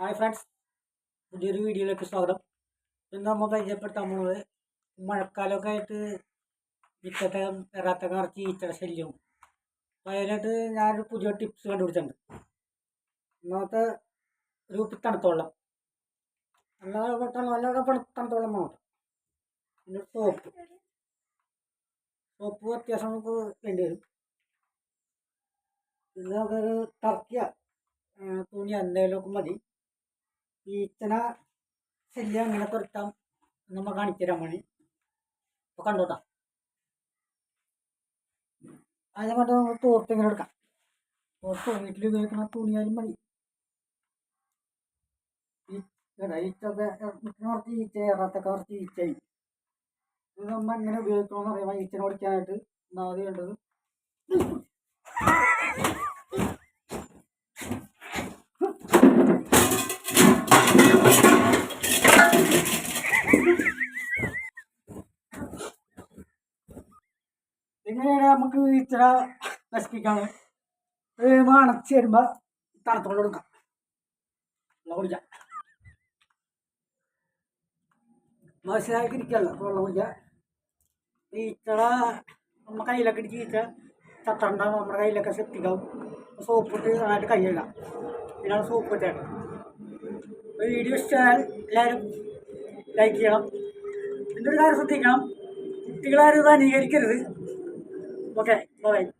Hi friends പുതിയൊരു വീഡിയോയിലേക്ക് സ്വാഗതം. ഇന്ന് നമ്മൾ പരിചയപ്പെടുത്താൻ പോകുന്നത് മഴക്കാലമൊക്കെ ആയിട്ട് ഇത്തത്തെ എറാത്ത കറച്ച് ഈച്ചയുടെ ശല്യവും. അപ്പോൾ അതിനായിട്ട് ഞാനൊരു പുതിയ ടിപ്സ് കണ്ടുപിടിച്ചിട്ടുണ്ട്. ഒന്നാമത്തെ ഒരു തണുത്തോളം. അല്ലാതെ അല്ലാതെ തണു- നല്ല തണു- തണുത്ത വെള്ളം വേണം. പിന്നെ സോപ്പ് സോപ്പ് അത്യാവശ്യം നമുക്ക് വേണ്ടി വരും. പിന്നെ നമുക്കൊരു ടർക്കിയ തുണി എന്തെങ്കിലുമൊക്കെ മതി. ഈച്ചന ശല്യം അങ്ങനെ തുരത്താം നമ്മൾ കാണിച്ചു തരാൻ വേണ്ടി അപ്പോൾ കണ്ടോട്ടാ. അതിനെ കൊണ്ട് നമ്മൾ തോർത്ത് ഇങ്ങനെ എടുക്കാം. തോർത്ത് വീട്ടിൽ ഉപയോഗിക്കുന്ന തുണിയാലും മതി. ഈച്ചൊക്കെ കുറച്ച് ഈച്ച ഏറാത്തൊക്കെ കുറച്ച് ഈച്ചയായി. ഇത് നമ്മൾ എങ്ങനെ ഉപയോഗിക്കണമെന്ന് അറിയാം ഈച്ചനെ ഓടിക്കാനായിട്ട് ഒന്നാമത് വേണ്ടത് എങ്ങനെയാണ് നമുക്ക് ഇച്ചിര നശിപ്പിക്കാണ്. അണച്ച് വരുമ്പോൾ തണുത്തോണ്ട് കൊടുക്കാം. വെള്ളം കുടിക്കാം. മനസ്സിലാക്കി ഇരിക്കല്ലോ വെള്ളം കുടിക്കാം. ഈച്ചറ നമ്മുടെ കയ്യിലൊക്കെ ഇടിച്ച് ഈച്ച ചത്തണ്ടാവും നമ്മുടെ കയ്യിലൊക്കെ സെപ്റ്റിക്കാവും സോപ്പ് ഇട്ട് നന്നായിട്ട് കൈ കഴുകാം ഇതിനാണ് സോപ്പ് ഇട്ടേട്ടത് വീഡിയോ ഇഷ്ടമായാൽ എല്ലാവരും ലൈക്ക് ചെയ്യണം. എന്റെ ഒരു കാര്യം ശ്രദ്ധിക്കണം. കുട്ടികളാരും ഇത് അംഗീകരിക്കരുത്. Ok, momento.